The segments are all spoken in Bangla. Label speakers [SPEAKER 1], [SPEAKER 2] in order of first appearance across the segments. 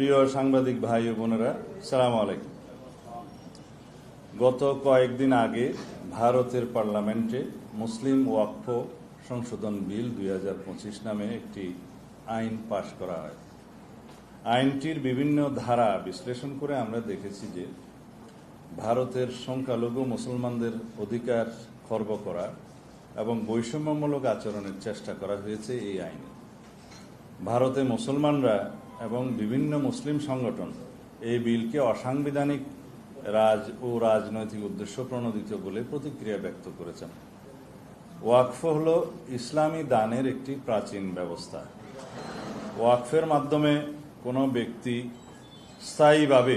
[SPEAKER 1] প্রিয় সাংবাদিক ভাই ও বোনেরা, সালাম আলাইকুম। গত কয়েকদিন আগে ভারতের পার্লামেন্টে মুসলিম ওয়াকফ সংশোধন বিল দুই হাজার পঁচিশ নামে একটি আইন পাশ করা হয়। আইনটির বিভিন্ন ধারা বিশ্লেষণ করে আমরা দেখেছি যে ভারতের সংখ্যালঘু মুসলমানদের অধিকার খর্ব করা এবং বৈষম্যমূলক আচরণের চেষ্টা করা হয়েছে এই আইনে। ভারতে মুসলমানরা এবং বিভিন্ন মুসলিম সংগঠন এই বিলকে অসাংবিধানিক রাজ ও রাজনৈতিক উদ্দেশ্য প্রণোদিত বলে প্রতিক্রিয়া ব্যক্ত করেছেন। ওয়াকফ হল ইসলামী দানের একটি প্রাচীন ব্যবস্থা। ওয়াকফের মাধ্যমে কোনো ব্যক্তি স্থায়ীভাবে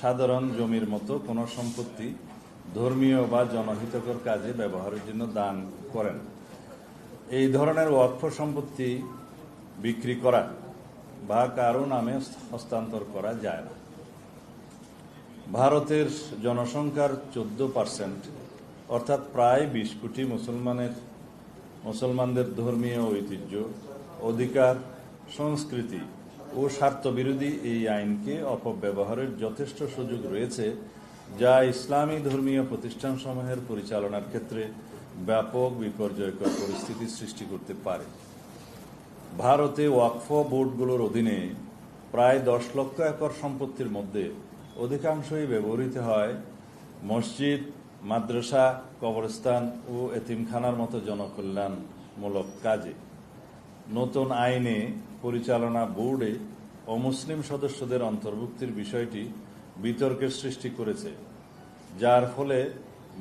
[SPEAKER 1] সাধারণ জমির মতো কোনো সম্পত্তি ধর্মীয় বা জনহিতকর কাজে ব্যবহারের জন্য দান করেন। এই ধরনের ওয়াকফ সম্পত্তি বিক্রি করা বা কারও নামে হস্তান্তর করা যায় না। ভারতের জনসংখ্যার চোদ্দ পার্সেন্ট, অর্থাৎ প্রায় বিশ কোটি মুসলমানের, মুসলমানদের ধর্মীয় ঐতিহ্য, অধিকার, সংস্কৃতি ও স্বার্থবিরোধী এই আইনকে অপব্যবহারের যথেষ্ট সুযোগ রয়েছে, যা ইসলামী ধর্মীয় প্রতিষ্ঠানসমূহের পরিচালনার ক্ষেত্রে ব্যাপক বিপর্যয়কর পরিস্থিতি সৃষ্টি করতে পারে। ভারতে ওয়াকফ বোর্ডগুলোর অধীনে প্রায় দশ লক্ষ একর সম্পত্তির মধ্যে অধিকাংশই ব্যবহৃত হয় মসজিদ, মাদ্রাসা, কবরস্থান ও এতিমখানার মতো জনকল্যাণমূলক কাজে। নতুন আইনে পরিচালনা বোর্ডে অমুসলিম সদস্যদের অন্তর্ভুক্তির বিষয়টি বিতর্কের সৃষ্টি করেছে, যার ফলে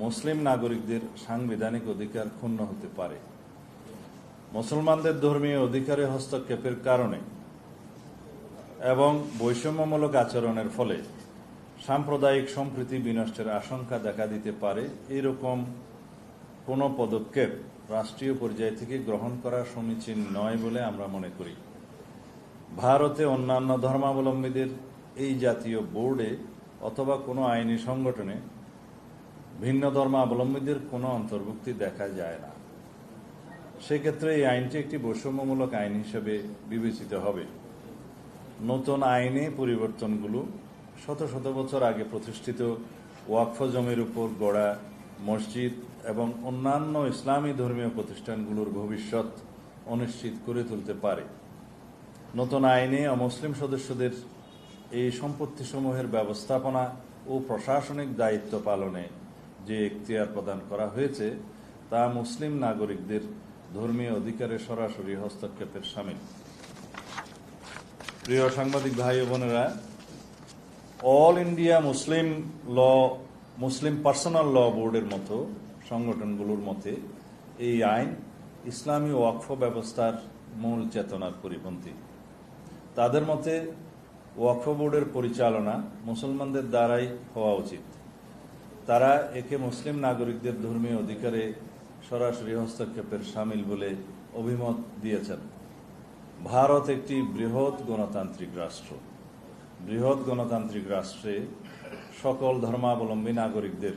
[SPEAKER 1] মুসলিম নাগরিকদের সাংবিধানিক অধিকার ক্ষুণ্ণ হতে পারে। মুসলমানদের ধর্মীয় অধিকারে হস্তক্ষেপের কারণে এবং বৈষম্যমূলক আচরণের ফলে সাম্প্রদায়িক সম্প্রীতি বিনষ্টের আশঙ্কা দেখা দিতে পারে, এরকম কোনো পদক্ষেপ রাষ্ট্রীয় পর্যায় থেকে গ্রহণ করা সমীচীন নয় বলে আমরা মনে করি। ভারতে অন্যান্য ধর্মাবলম্বীদের এই জাতীয় বোর্ডে অথবা কোনো আইনি সংগঠনে ভিন্ন ধর্মাবলম্বীদের কোনো অন্তর্ভুক্তি দেখা যায় না। সেক্ষেত্রে এই আইনটি একটি বৈষম্যমূলক আইন হিসেবে বিবেচিত হবে। নতুন আইনে পরিবর্তনগুলো শত শত বছর আগে প্রতিষ্ঠিত ওয়াকফ জমির উপর গড়া মসজিদ এবং অন্যান্য ইসলামী ধর্মীয় প্রতিষ্ঠানগুলোর ভবিষ্যৎ অনিশ্চিত করে তুলতে পারে। নতুন আইনে অমুসলিম সদস্যদের এই সম্পত্তিসমূহের ব্যবস্থাপনা ও প্রশাসনিক দায়িত্ব পালনে যে এখতিয়ার প্রদান করা হয়েছে, তা মুসলিম নাগরিকদের ধর্মীয় অধিকারে সরাসরি হস্তক্ষেপের সামিল। প্রিয় সাংবাদিক ভাই বোনেরা all India Muslim law Muslim personal law বোর্ডের মতো সংগঠনগুলোর মতে এই আইন ইসলামী ওয়াকফ ব্যবস্থার মূল চেতনার পরিপন্থী। তাদের মতে ওয়াকফ বোর্ডের পরিচালনা মুসলমানদের দ্বারাই হওয়া উচিত। তারা একে মুসলিম নাগরিকদের ধর্মীয় অধিকারে সরাসরি হস্তক্ষেপের সামিল বলে অভিমত দিয়েছেন। ভারত একটি বৃহৎ গণতান্ত্রিক রাষ্ট্র। বৃহৎ গণতান্ত্রিক রাষ্ট্রে সকল ধর্মাবলম্বী নাগরিকদের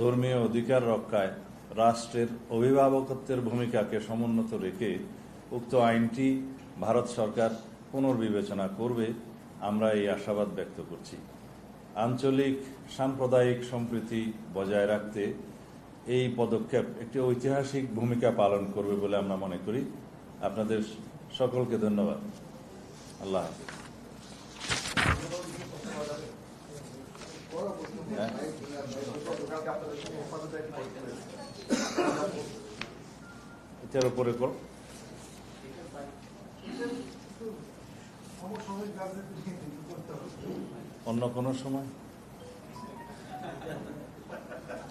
[SPEAKER 1] ধর্মীয় অধিকার রক্ষায় রাষ্ট্রের অভিভাবকত্বের ভূমিকাকে সমুন্নত রেখে উক্ত আইনটি ভারত সরকার পুনর্বিবেচনা করবে, আমরা এই আশাবাদ ব্যক্ত করছি। আঞ্চলিক সাম্প্রদায়িক সম্প্রীতি বজায় রাখতে এই পদক্ষেপ একটি ঐতিহাসিক ভূমিকা পালন করবে বলে আমরা মনে করি। আপনাদের সকলকে ধন্যবাদ। আল্লাহ হাফিজ। হ্যাঁ? এটার উপরে কর। অন্য কোনো সময়?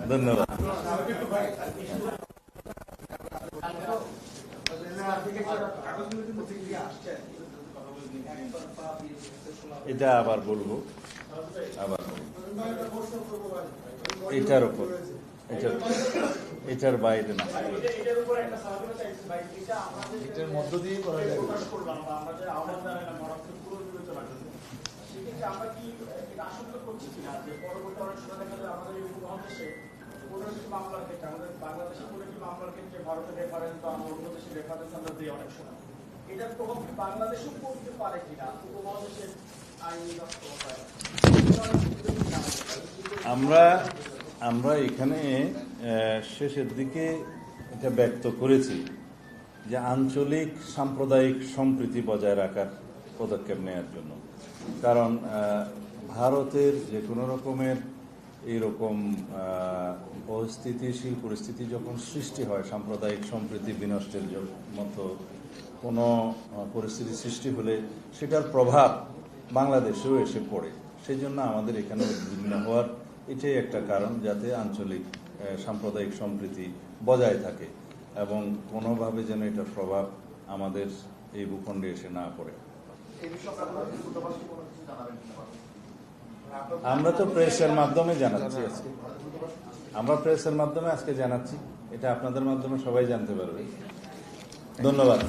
[SPEAKER 1] ধন্যবাদ। এটা আবার বলব আবার এটার উপর এটার বাইরে না।
[SPEAKER 2] এটার মধ্য দিয়ে করা
[SPEAKER 3] আমরা কি আশঙ্কা করছি কিনা, যে পরবর্তী অনেক সময় দেখা আমাদের এই উপমহাদেশে মামলার ক্ষেত্রে, আমাদের বাংলাদেশে মামলার ক্ষেত্রে ভারতের রেফারেন্স বা আমরা অন্য দেশের রেফারেন্স আমরা দিই অনেক সময় এটার প্রভাব কি বাংলাদেশেও পড়তে পারে কিনা, উপমহাদেশের আইনি।
[SPEAKER 1] আমরা আমরা এখানে শেষের দিকে এটা ব্যক্ত করেছি যে আঞ্চলিক সাম্প্রদায়িক সম্প্রীতি বজায় রাখার পদক্ষেপ নেওয়ার জন্য। কারণ ভারতের যে কোনো রকমের এইরকম অস্থিতিশীল পরিস্থিতি যখন সৃষ্টি হয়, সাম্প্রদায়িক সম্প্রীতি বিনষ্টের মতো কোনো পরিস্থিতি সৃষ্টি হলে সেটার প্রভাব বাংলাদেশেও এসে পড়ে। সেই জন্য আমাদের এখানে উদ্বিগ্ন হওয়ার এটাই একটা কারণ যাতে আঞ্চলিক সাম্প্রদায়িক সম্প্রীতি বজায় থাকে এবং কোনোভাবে যেন এটার প্রভাব আমাদের এই ভূখণ্ডে এসে না পড়ে। আমরা তো প্রেসের মাধ্যমে জানাচ্ছি আজকে। আমরা প্রেসের মাধ্যমে আজকে জানাচ্ছি। এটা আপনাদের মাধ্যমে সবাই জানতে পারবে। ধন্যবাদ।